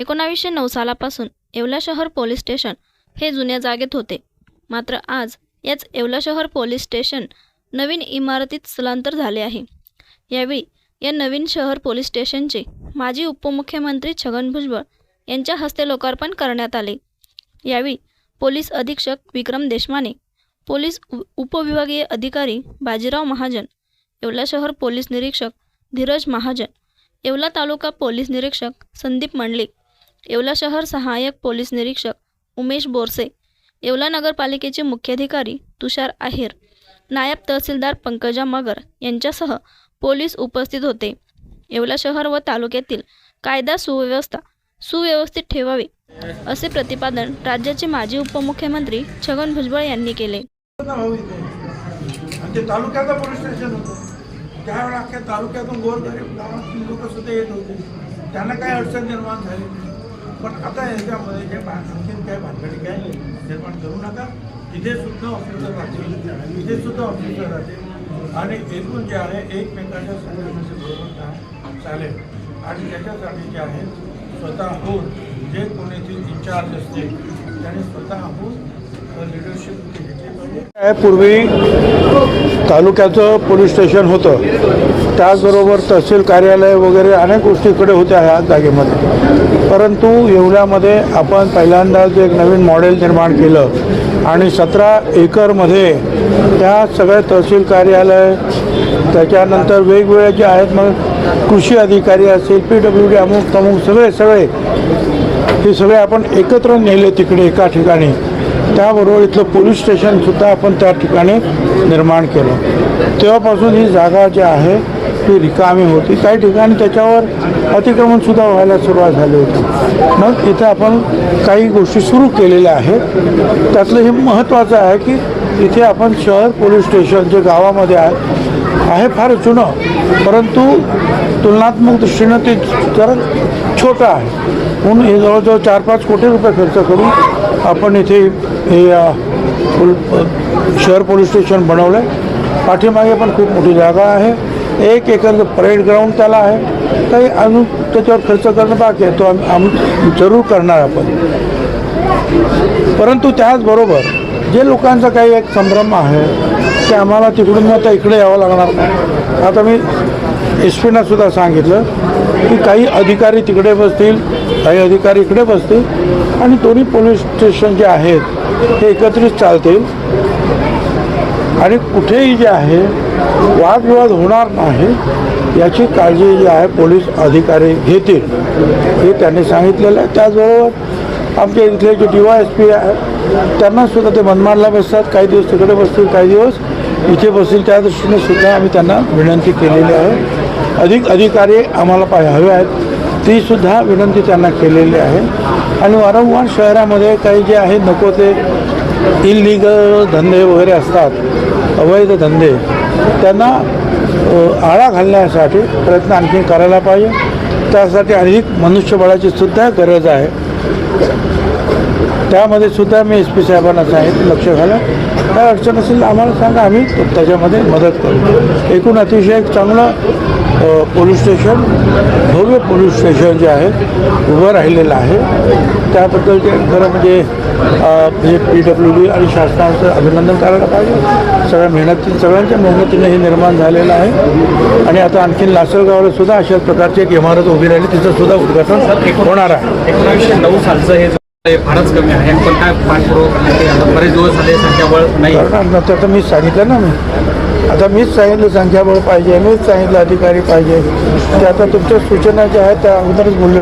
एकोणावीसशे नऊ सालापासून येवला शहर पोलीस स्टेशन हे जुन्या जागेत होते. मात्र आज याच येवला शहर पोलीस स्टेशन नवीन इमारतीत स्थलांतर झाले आहे. यावेळी या नवीन शहर पोलीस स्टेशनचे माजी उपमुख्यमंत्री छगन भुजबळ यांच्या हस्ते लोकार्पण करण्यात आले. यावेळी पोलीस अधीक्षक विक्रम देशमाने पोलीस उपविभागीय अधिकारी बाजीराव महाजन येवला शहर पोलीस निरीक्षक धीरज महाजन येवला तालुका पोलीस निरीक्षक संदीप मंडलिक येवला शहर सहाय्यक पोलीस निरीक्षक उमेश बोरसे येवला नगरपालिकेचे मुख्याधिकारी तुषार आहेर नायब तहसीलदार पंकजा मगर यांच्यासह पोलीस उपस्थित होते. येवला शहर व तालुक्यातील कायदा सुव्यवस्था सुव्यवस्थित ठेवावी असे प्रतिपादन राज्याचे माजी उपमुख्यमंत्री छगन भुजबळ यांनी केले. ते तालुक्याचं पोलीस स्टेशन होतं. त्यावेळेला अख्ख्या तालुक्यातून गोरगरीब गावातील लोक सुद्धा येत होते. त्यांना काय अडचण निर्माण झाली? पण आता याच्यामध्ये जे आणखीन काय भानगडी काय निर्माण करू नका. इथे सुद्धा ऑफिसर राहतील. इथे सुद्धा ऑफिसर राहतील. आणि एकूण जे आहे एकमेकांच्या संघटनेचे बरोबर चालेल. आणि त्याच्यासाठी जे आहे स्वतःहून जे कोणी ते इन्चार्ज असतील त्याने स्वतःहून लिडरशिप घेतली पूर्वी तालुक्याचं पोलीस स्टेशन होतं. त्याचबरोबर तहसील कार्यालय वगैरे अनेक गोष्टीकडे होत्या ह्या जागेमध्ये. परंतु येवल्यामध्ये आपण पहिल्यांदाच एक नवीन मॉडेल निर्माण केलं आणि सतरा एकरमध्ये त्या सगळे तहसील कार्यालय त्याच्यानंतर वेगवेगळे जे आहेत मग कृषी अधिकारी असतील पी डब्ल्यू डी अमुक तमुक सगळे सगळे हे सगळे आपण एकत्र नेले तिकडे एका ठिकाणी. त्याबरोबर इथलं पोलीस स्टेशनसुद्धा आपण त्या ठिकाणी निर्माण केलं. तेव्हापासून ही जागा जी आहे ती रिकामी होती. काही ठिकाणी त्याच्यावर अतिक्रमणसुद्धा व्हायला सुरुवात झाली होती. मग इथे आपण काही गोष्टी सुरू केलेल्या आहेत. त्यातलं हे महत्त्वाचं आहे की इथे आपण शहर पोलीस स्टेशन जे गावामध्ये आहे आहे फार जुनं. परंतु तुलनात्मक दृष्टीनं ते जरा छोटा आहे. म्हणून हे जवळजवळ चार पाच कोटी रुपये खर्च करून आपण इथे हे फुल शहर पोलीस स्टेशन बनवलं आहे पाठीमागे पण खूप मोठी जागा आहे. एक एकरचं परेड ग्राउंड त्याला आहे. काही अजून त्याच्यावर खर्च करणं बाकी आहे. तो आम्ही आम्ही जरूर करणार आपण. परंतु त्याचबरोबर जे लोकांचा काही एक संभ्रम आहे की आम्हाला तिकडून आता इकडे यावं लागणार नाही. आता मी एस पीनासुद्धा सांगितलं की काही अधिकारी तिकडे बसतील काही अधिकारी इकडे बसतील. आणि दोन्ही पोलीस स्टेशन जे आहेत ते एकत्रित चालतील. आणि कुठेही जे आहे वादविवाद होणार नाही याची काळजी जी आहे पोलीस अधिकारी घेतील. हे त्यांनी सांगितलेलं आहे. त्याचबरोबर आमच्या इथले जे डी वाय एस पी आहेत त्यांना सुद्धा ते मनमाडला बसतात. काही दिवस तिकडे बसतील काही दिवस इथे बसतील. त्या दृष्टीने सुद्धा आम्ही त्यांना विनंती केलेली आहे. अधिक अधिकारी आम्हाला पाहिजे हवे आहेत. तीसुद्धा विनंती त्यांना केलेली आहे. आणि वारंवार शहरामध्ये काही जे आहे नको ते इलिगल धंदे वगैरे असतात अवैध धंदे त्यांना आळा घालण्यासाठी प्रयत्न आणखी करायला पाहिजे. त्यासाठी अधिक मनुष्यबळाची सुद्धा गरज आहे. त्यामध्ये सुद्धा मी एस पी साहेबांना सांगितलं लक्ष घाला. काय अडचण असेल आम्हाला सांगा. आम्ही त्याच्यामध्ये मदत करू. एकूण अतिशय एक चांगलं पोलीस स्टेशन भव्य पोलीस स्टेशन जे आहे उभं राहिलेलं आहे. त्याबद्दल ते खरं म्हणजे म्हणजे पी डब्ल्यू डी आणि शासनाचं अभिनंदन करायला पाहिजे. सगळ्या मेहनती सगळ्यांच्या मेहनतीने हे निर्माण झालेलं आहे. आणि आता आणखीन लासलगावला सुद्धा अशाच प्रकारची एक इमारत उभी राहिली. तिचं सुद्धा उद्घाटन होणार आहे. एकोणीसशे नऊ सालचं हे फारच कमी आहे. पण काय पाठपुरावा करण्यात बरेच दिवस झाले संख्याबळ नाही. आता मीच सांगितलं ना मी. आता मीच सांगितलं संख्याबळ पाहिजे मीच सांगितलं अधिकारी पाहिजे. ते आता तुमच्या सूचना ज्या आहेत त्या अगोदरच बोलले